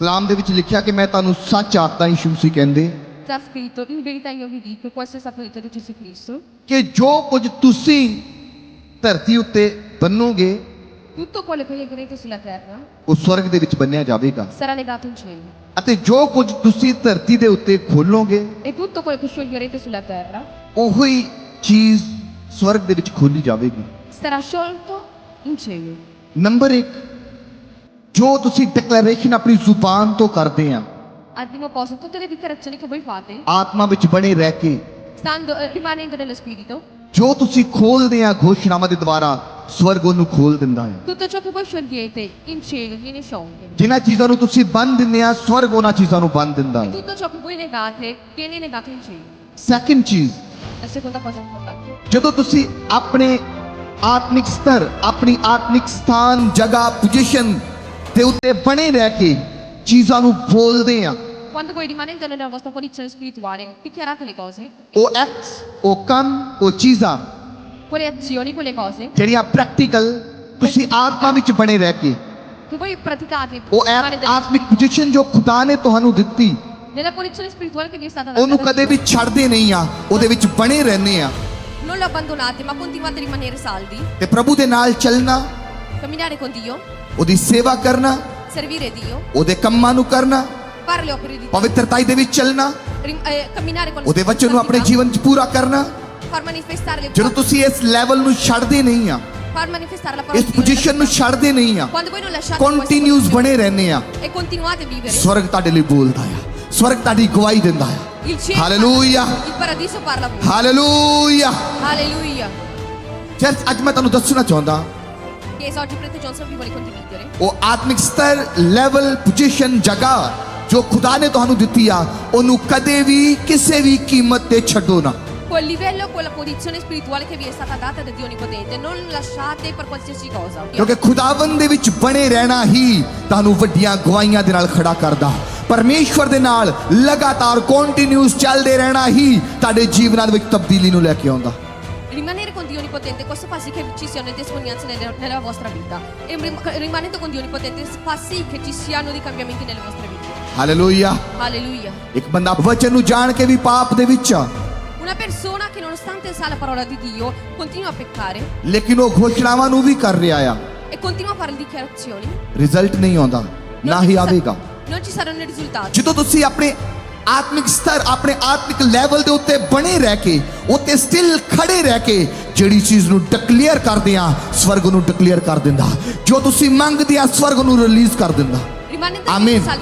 ਕਲਾਮ ਦੇ ਵਿੱਚ ਲਿਖਿਆ ਕਿ ਮੈਂ ਤੁਹਾਨੂੰ ਸੱਚ ਆਖਦਾ ਯਿਸੂ ਮਸੀਹ ਕਹਿੰਦੇ Está scritto, in verità io vi dico, questo è saputo di Gesù Cristo, ਕਿ ਜੋ ਕੁਝ ਤੁਸੀਂ ਧਰਤੀ ਉੱਤੇ ਬੰਨੋਗੇ tutto quello che legherete sulla terra ਉਹ ਸਵਰਗ ਦੇ ਵਿੱਚ ਬੰਨਿਆ ਜਾਵੇਗਾ sarà legato in cielo. ਅਤੇ ਜੋ ਕੁਝ ਤੁਸੀਂ ਧਰਤੀ ਦੇ ਉੱਤੇ ਖੋਲੋਗੇ E tutto quello che scioglierete sulla terra ਉਹੀ ਚੀਜ਼ ਸਵਰਗ ਦੇ ਵਿੱਚ ਖੋਲੀ ਜਾਵੇਗੀ sarà sciolto in cielo. Number 1 ਜੋ ਤੁਸੀਂ ਡਿਕਲੇਰੇਸ਼ਨ ਆਪਣੀ ਜ਼ੁਬਾਨ ਤੋਂ ਕਰਦੇ ਆ Al primo posto, tutte le dichiarazioni che voi fate, ਆਤਮਾ ਵਿੱਚ ਬਣੇ ਰਹਿ ਕੇ stando, eh, rimanendo nello spirito, ਜੋ ਤੁਸੀਂ ਖੋਲਦੇ ਆ ਘੋਸ਼ਣਾਵਾਂ ਦੇ ਦੁਆਰਾ ਸਵਰਗ ਉਹਨੂੰ ਖੋਲ ਦਿੰਦਾ ਹੈ tutto ciò che voi sciogliete in cielo viene sciolto. ਜਿਨ੍ਹਾਂ ਚੀਜ਼ਾਂ ਨੂੰ ਤੁਸੀਂ ਬੰਨ ਦਿੰਦੇ ਆ ਸਵਰਗ ਉਹਨਾਂ ਚੀਜ਼ਾਂ ਨੂੰ ਬੰਨ ਦਿੰਦਾ E ਹੈ tutto ciò che voi negate viene negato in cielo. Second ਚੀਜ਼ La seconda cosa importante. ਜਦੋਂ ਤੁਸੀਂ ਆਪਣੇ ਆਤਮਿਕ ਸਤਰ ਆਪਣੀ ਆਤਮਿਕ ਸਥਾਨ ਜਗ੍ਹਾ ਪੋਜੀਸ਼ਨ ਦੇ ਉੱਤੇ ਬਣੇ ਰਹਿ ਕੇ ਚੀਜ਼ਾਂ ਨੂੰ ਬੋਲਦੇ ਆ Quando voi rimanendo nella vostra posizione spirituale, dichiarate le cose, ਉਹ ਐਕਟਸ ਉਹ ਕੰਮ ਉਹ ਚੀਜ਼ਾਂ quelle azioni, quelle cose ਜਿਹੜੀਆਂ ਪ੍ਰੈਕਟੀਕਲ ਤੁਸੀਂ ਆਤਮਾ ਵਿੱਚ ਬਣੇ ਰਹਿ ਕੇ che voi praticate ਉਹ ਐ- ਆਤਮਿਕ ਪੋਜੀਸ਼ਨ ਜੋ ਖੁਦਾ ਨੇ ਤੁਹਾਨੂੰ ਦਿੱਤੀ nella posizione spirituale che vi è stata data. ਉਹਨੂੰ da ਕਦੇ Dio. ਵੀ ਛੱਡਦੇ ਨਹੀਂ ਆ ਉਹਦੇ ਵਿੱਚ ਬਣੇ ਰਹਿੰਦੇ ਆ Non lo abbandonate, ma continuate a rimanere saldi, ਤੇ ਪ੍ਰਭੂ ਦੇ ਨਾਲ ਚੱਲਣਾ camminare con Dio, ਉਹਦੀ ਸੇਵਾ ਕਰਨਾ servire Dio, ਉਹਦੇ ਕੰਮਾਂ ਨੂੰ ਕਰਨਾ fare le opere di Dio, ਪਵਿੱਤਰਤਾਈ ਦੇ ਵਿੱਚ ਚੱਲਣਾ rim- eh, camminare con ਉਹਦੇ ਵਚਨ ਨੂੰ ਆਪਣੇ ਜੀਵਨ 'ਚ ਪੂਰਾ ਕਰਨਾ far manifestare le ਜਦੋਂ ਤੁਸੀਂ ਇਸ ਲੈਵਲ ਨੂੰ ਛੱਡਦੇ ਨਹੀਂ ਆ far manifestare la parola ਇਸ di Dio. ਪੋਜੀਸ਼ਨ ਨੂੰ ਛੱਡਦੇ ਨਹੀਂ ਆ Quando voi non lasciate continuous ਬਣੇ ਰਹਿੰਦੇ ਆ posizione e continuate a vivere, ਸਵਰਗ ਤੁਹਾਡੇ ਲਈ ਬੋਲਦਾ ਆ ਸਵਰਗ ਤੁਹਾਡੀ ਗਵਾਹੀ ਦਿੰਦਾ ਆ il cielo, hallelujah il paradiso parla a voi. Hallelujah Alleluia. Church ਅੱਜ ਮੈਂ ਤੁਹਾਨੂੰ ਦੱਸਣਾ ਚਾਹੁੰਦਾ Condividere ਉਹ ਆਤਮਿਕ ਸਤਰ ਲੈਵਲ ਪੋਜੀਸ਼ਨ ਜਗ੍ਹਾ ਜੋ ਖੁਦਾ ਨੇ ਤੁਹਾਨੂੰ ਦਿੱਤੀ ਆ ਉਹਨੂੰ ਕਦੇ ਵੀ ਕਿਸੇ ਵੀ ਕੀਮਤ ਤੇ ਛੱਡੋ ਨਾ quel livello, quella posizione spirituale che vi è stata data da Dio Onnipotente, non lasciate per qualsiasi cosa. ਕਿਉਂਕਿ ਖੁਦਾਵੰਦ ਦੇ ਵਿੱਚ ਬਣੇ ਰਹਿਣਾ ਹੀ ਤੁਹਾਨੂੰ ਵੱਡੀਆਂ ਗਵਾਹੀਆਂ ਦੇ ਨਾਲ ਖੜਾ ਕਰਦਾ ਪਰਮੇਸ਼ਵਰ ਦੇ ਨਾਲ ਲਗਾਤਾਰ ਕੰਟੀਨਿਊਸ ਚੱਲਦੇ ਰਹਿਣਾ ਹੀ ਤੁਹਾਡੇ ਜੀਵਨਾਂ ਦੇ ਵਿੱਚ ਤਬਦੀਲੀ ਨੂੰ ਲੈ ਕੇ ਆਉਂਦਾ Rimanere con Dio Onnipotente, questo fa sì che ci siano le testimonianze nella, nella vostra vita. E rim- rimanendo con Dio Onnipotente fa sì che ci siano dei cambiamenti nelle vostre vite. Hallelujah Alleluia. ਇੱਕ ਬੰਦਾ ਵਚਨ ਨੂੰ ਜਾਣ ਕੇ ਵੀ ਪਾਪ ਦੇ ਵਿੱਚ ਆ Una persona che nonostante sa la parola di Dio, continua a peccare ਲੇਕਿਨ ਉਹ ਘੋਸ਼ਣਾਵਾਂ ਨੂੰ ਵੀ ਕਰ ਰਿਹਾ ਆ e continua a fare le dichiarazioni, result ਨਹੀਂ ਆਉਂਦਾ ਨਾ non ਹੀ ci, sa- ਆਵੇਗਾ non ci saranno i risultati. ਜਦੋਂ ਤੁਸੀਂ ਆਪਣੇ ਆਤਮਿਕ ਸਤਰ ਆਪਣੇ ਆਤਮਿਕ ਲੈਵਲ ਦੇ ਉੱਤੇ ਬਣੇ ਰਹਿ ਕੇ ਉੱਤੇ ਸਟਿਲ ਖੜੇ ਰਹਿ ਕੇ ਜਿਹੜੀ ਚੀਜ਼ ਨੂੰ ਡਿਕਲੇਅਰ ਕਰਦੇ ਆ ਸਵਰਗ ਨੂੰ ਡਿਕਲੇਅਰ ਕਰ ਦਿੰਦਾ। ਜੋ ਤੁਸੀਂ ਮੰਗਦੇ ਆ ਸਵਰਗ ਨੂੰ ਰਿਲੀਜ਼ ਕਰ ਦਿੰਦਾ। Saldi